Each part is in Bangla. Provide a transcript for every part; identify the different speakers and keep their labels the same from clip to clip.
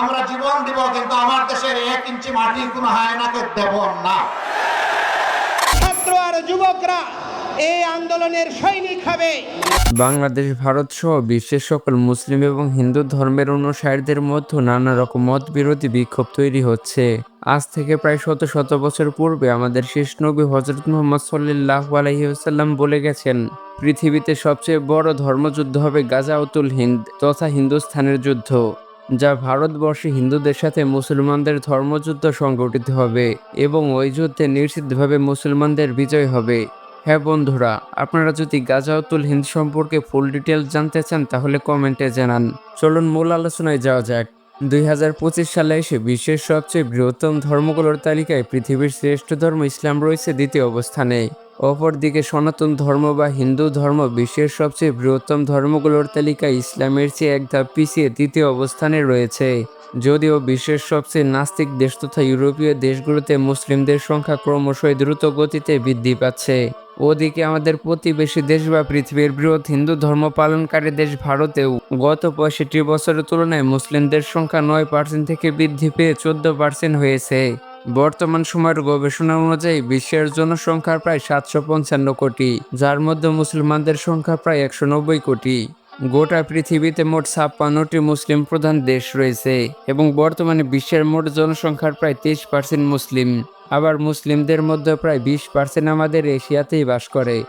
Speaker 1: আমরা জীবন দিব কিন্তু আমার দেশের এক ইঞ্চি মাটি কোনো হায়নাকে দেব না।
Speaker 2: ছাত্র আর যুবকরা এই আন্দোলনের সৈনিক হবে।
Speaker 3: বাংলাদেশ ভারত সহ বিশ্বের সকল মুসলিম এবং হিন্দু ধর্মের অনুসারীদের মধ্যে নানা রকম মত বিরোধী বিক্ষোভ তৈরি হচ্ছে। আজ থেকে প্রায় শত শত বছর পূর্বে আমাদের শেষ নবী হজরত মোহাম্মদ সাল্লাহ আলহিউসাল্লাম বলে গেছেন পৃথিবীতে সবচেয়ে বড় ধর্মযুদ্ধ হবে গাজা গাজাউতুল হিন্দ তথা হিন্দুস্থানের যুদ্ধ। যা ভারতবর্ষে হিন্দুদের সাথে মুসলমানদের ধর্মযুদ্ধ সংগঠিত হবে এবং ওই যুদ্ধে নিশ্চিতভাবে মুসলমানদের বিজয় হবে। হ্যাঁ বন্ধুরা, আপনারা যদি গাজাউতুল হিন্দ সম্পর্কে ফুল ডিটেলস জানতে চান, তাহলে কমেন্টে জানান। চলুন মূল আলোচনায় যাওয়া যাক। দুই হাজার পঁচিশ সালে এসে বিশ্বের সবচেয়ে বৃহত্তম ধর্মগুলোর তালিকায় পৃথিবীর শ্রেষ্ঠ ধর্ম ইসলাম রয়েছে দ্বিতীয় অবস্থানে। অপরদিকে সনাতন ধর্ম বা হিন্দু ধর্ম বিশ্বের সবচেয়ে বৃহত্তম ধর্মগুলোর তালিকায় ইসলামের চেয়ে এক ধাপ পিছিয়ে তৃতীয় অবস্থানে রয়েছে। যদিও বিশ্বের সবচেয়ে নাস্তিক দেশ তথা ইউরোপীয় দেশগুলোতে মুসলিমদের সংখ্যা ক্রমশই দ্রুত গতিতে বৃদ্ধি পাচ্ছে। ওদিকে আমাদের প্রতিবেশী দেশ বা পৃথিবীর বৃহৎ হিন্দু ধর্ম পালনকারী দেশ ভারতেও গত পঁয়ষট্টি বছরের তুলনায় মুসলিমদের সংখ্যা নয় পার্সেন্ট থেকে বৃদ্ধি পেয়ে চোদ্দ পার্সেন্ট হয়েছে। বর্তমান সময়ের গবেষণা অনুযায়ী বিশ্বের জনসংখ্যা প্রায় সাতশো পঞ্চান্ন কোটি, যার মধ্যে মুসলমানদের সংখ্যা প্রায় একশো নব্বই কোটি। গোটা পৃথিবীতে মোট ছাপ্পান্নটি মুসলিম প্রধান দেশ রয়েছে এবং বর্তমানে বিশ্বের মোট জনসংখ্যার প্রায় তেইশ পার্সেন্ট মুসলিম। আবার মুসলিমদের মধ্যে প্রায় বিশ পার্সেন্ট আমাদের এশিয়াতেই বাস করে।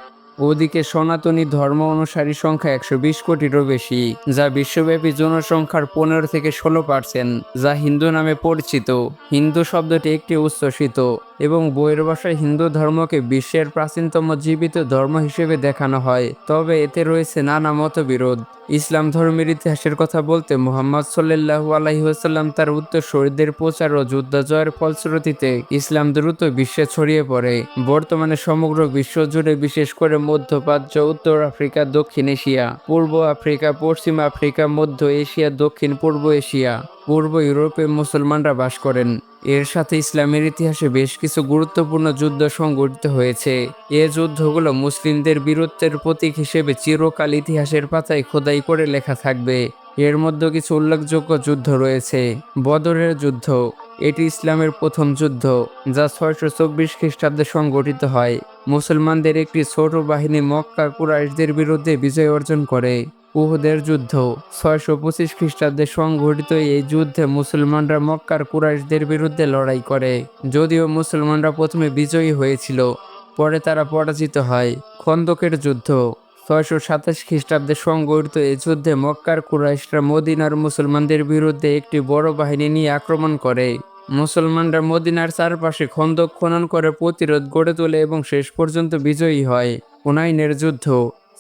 Speaker 3: ওদিকে সনাতনী ধর্ম অনুসারী সংখ্যা একশো বিশ কোটিরও বেশি, যা বিশ্বব্যাপী জনসংখ্যার পনেরো থেকে ষোলো পার্সেন্ট যা হিন্দু নামে পরিচিত। হিন্দু শব্দটি একটি উচ্ছ্বসিত এবং বইয়ের ভাষায় হিন্দু ধর্মকে বিশ্বের প্রাচীনতম জীবিত ধর্ম হিসেবে দেখানো হয়। তবে এতে রয়েছে নানা মতবিরোধ। ইসলাম ধর্মের ইতিহাসের কথা বলতে মোহাম্মদ সাল্লাহ আলাইসাল্লাম তার উত্তর উত্তরসূরিদের প্রচার ও যুদ্ধ জয়ের ফলশ্রুতিতে ইসলাম দ্রুত বিশ্বে ছড়িয়ে পড়ে। বর্তমানে সমগ্র বিশ্ব জুড়ে বিশেষ করে মধ্যপ্রাচ্য, উত্তর আফ্রিকা, দক্ষিণ এশিয়া, পূর্ব আফ্রিকা, পশ্চিম আফ্রিকা, মধ্য এশিয়া দক্ষিণ পূর্ব এশিয়া। পূর্ব ইউরোপে মুসলমানরা বাস করেন। এর সাথে ইসলামের ইতিহাসে বেশ কিছু গুরুত্বপূর্ণ যুদ্ধ সংঘটিত হয়েছে। এ যুদ্ধগুলো মুসলিমদের বীরত্বের প্রতীক হিসেবে চিরকাল ইতিহাসের পাতায় খোদাই করে লেখা থাকবে। এর মধ্যে কিছু উল্লেখযোগ্য যুদ্ধ রয়েছে। বদরের যুদ্ধ, এটি ইসলামের প্রথম যুদ্ধ, যা ছয়শো চব্বিশ খ্রিস্টাব্দে সংগঠিত হয়। মুসলমানদের একটি ছোট বাহিনী মক্কা কুরাইশদের বিরুদ্ধে বিজয় অর্জন করে। উহুদের যুদ্ধ, ছয়শো পঁচিশ খ্রিস্টাব্দে সংঘটিত এই যুদ্ধে মুসলমানরা মক্কার কুরাইশদের বিরুদ্ধে লড়াই করে। যদিও মুসলমানরা প্রথমে বিজয়ী হয়েছিল, পরে তারা পরাজিত হয়। খন্দকের যুদ্ধ ছয়শো সাতাশ খ্রিস্টাব্দে সংঘটিত এই যুদ্ধে মক্কার কুরাইশরা মদিনার মুসলমানদের বিরুদ্ধে একটি বড় বাহিনী নিয়ে আক্রমণ করে। মুসলমানরা মদিনার চারপাশে খন্দক খনন করে প্রতিরোধ গড়ে তোলে এবং শেষ পর্যন্ত বিজয়ী হয় হুনাইনের যুদ্ধ।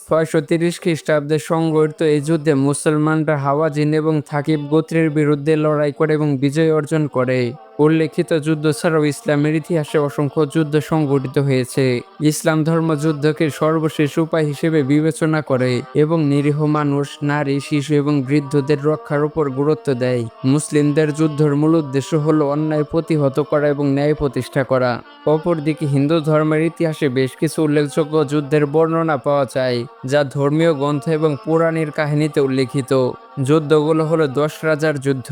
Speaker 3: ছয়শো তিরিশ খ্রিস্টাব্দে সংগঠিত এই যুদ্ধে মুসলমানরা হাওয়াজিন এবং থাকিব গোত্রের বিরুদ্ধে লড়াই করে এবং বিজয় অর্জন করে। উল্লেখিত যুদ্ধ ছাড়াও ইসলামের ইতিহাসে অসংখ্য যুদ্ধ সংঘটিত হয়েছে। ইসলাম ধর্ম যুদ্ধকে সর্বশেষ উপায় হিসেবে বিবেচনা করে এবং নিরীহ মানুষ, নারী, শিশু এবং বৃদ্ধদের রক্ষার উপর গুরুত্ব দেয়। মুসলিমদের যুদ্ধের মূল উদ্দেশ্য হল অন্যায় প্রতিহত করা এবং ন্যায় প্রতিষ্ঠা করা। অপরদিকে হিন্দু ধর্মের ইতিহাসে বেশ কিছু উল্লেখযোগ্য যুদ্ধের বর্ণনা পাওয়া যায়, যা ধর্মীয় গ্রন্থ এবং পুরাণের কাহিনীতে উল্লেখিত। যুদ্ধগুলো হলো দশ রাজার যুদ্ধ।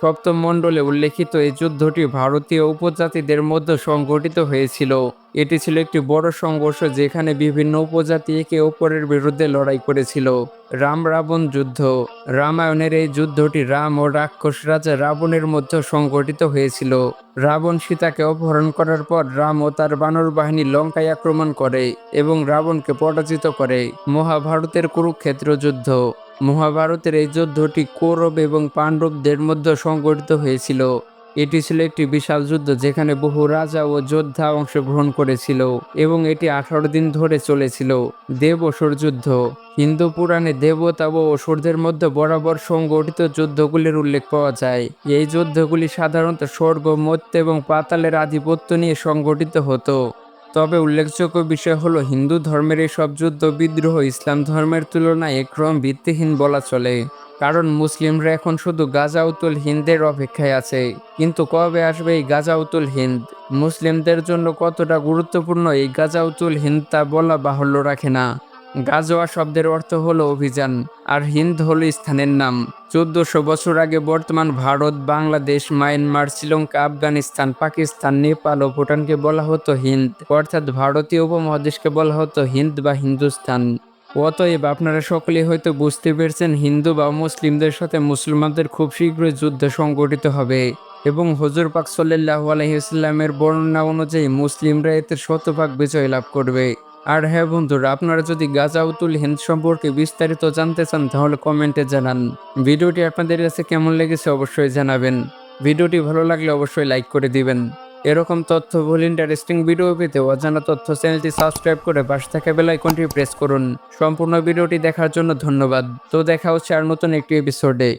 Speaker 3: সপ্তম মণ্ডলে উল্লেখিত এই যুদ্ধটি ভারতীয় উপজাতিদের মধ্যে সংগঠিত হয়েছিল। এটি ছিল একটি বড় সংঘর্ষ যেখানে বিভিন্ন উপজাতি একে অপরের বিরুদ্ধে লড়াই করেছিল। রাম রাবণ যুদ্ধ। রামায়ণের এই যুদ্ধটি রাম ও রাক্ষস রাজা রাবণের মধ্যে সংগঠিত হয়েছিল। রাবণ সীতাকে অপহরণ করার পর রাম ও তার বানর বাহিনী লঙ্কায় আক্রমণ করে এবং রাবণকে পরাজিত করে। মহাভারতের কুরুক্ষেত্র যুদ্ধ। মহাভারতের এই যুদ্ধটি কৌরব এবং পাণ্ডবদের মধ্যে সংগঠিত হয়েছিল। এটি ছিল একটি বিশাল যুদ্ধ যেখানে বহু রাজা ও যোদ্ধা অংশগ্রহণ করেছিল এবং এটি আঠারো দিন ধরে চলেছিল। দেব অসুর যুদ্ধ। হিন্দু পুরাণে দেবতা ও অসুরদের মধ্যে বরাবর সংগঠিত যুদ্ধগুলির উল্লেখ পাওয়া যায়। এই যুদ্ধগুলি সাধারণত স্বর্গ মত্য এবং পাতালের আধিপত্য নিয়ে সংগঠিত হতো। তবে উল্লেখযোগ্য বিষয় হলো, হিন্দু ধর্মের এই সব যুদ্ধ বিদ্রোহ ইসলাম ধর্মের তুলনায় ক্রম ভিত্তিহীন বলা চলে। কারণ মুসলিমরা এখন শুধু গাজা উতুল হিন্দের অপেক্ষায় আছে। কিন্তু কবে আসবে এই গাজা উতুল হিন্দ? মুসলিমদের জন্য কতটা গুরুত্বপূর্ণ এই গাজা উতুল হিন্দ তা বলা বাহুল্য রাখে না। গাজোয়া শব্দের অর্থ হলো অভিযান, আর হিন্দ হলো স্থানের নাম। চোদ্দশো বছর আগে বর্তমান ভারত, বাংলাদেশ, মায়ানমার, শ্রীলঙ্কা, আফগানিস্তান, পাকিস্তান, নেপাল ও ভুটানকে বলা হতো হিন্দ, অর্থাৎ ভারতীয় উপমহাদেশকে বলা হতো হিন্দ বা হিন্দুস্তান। অতএব আপনারা সকলেই হয়তো বুঝতে পেরেছেন, হিন্দু বা মুসলিমদের সাথে মুসলমানদের খুব শীঘ্রই যুদ্ধ সংগঠিত হবে এবং হজুর পাক সাল্লাহ আলহিউসাল্লামের বর্ণনা অনুযায়ী মুসলিমরা এতে শতভাগ বিজয় লাভ করবে। আর হ্যাঁ বন্ধুরা, আপনারা যদি গাজাউতুল হিন্দ সম্পর্কে বিস্তারিত জানতে চান, তাহলে কমেন্টে জানান। ভিডিওটি আপনাদের কাছে কেমন লেগেছে অবশ্যই জানাবেন। ভিডিওটি ভালো লাগলে অবশ্যই লাইক করে দিবেন। এরকম তথ্য ভুল ইন্টারেস্টিং ভিডিও পেতে অজানা তথ্য চ্যানেলটি সাবস্ক্রাইব করে পাশে থাকা বেল আইকনটি প্রেস করুন। সম্পূর্ণ ভিডিওটি দেখার জন্য ধন্যবাদ। তো দেখা হচ্ছে আর নতুন একটি এপিসোডে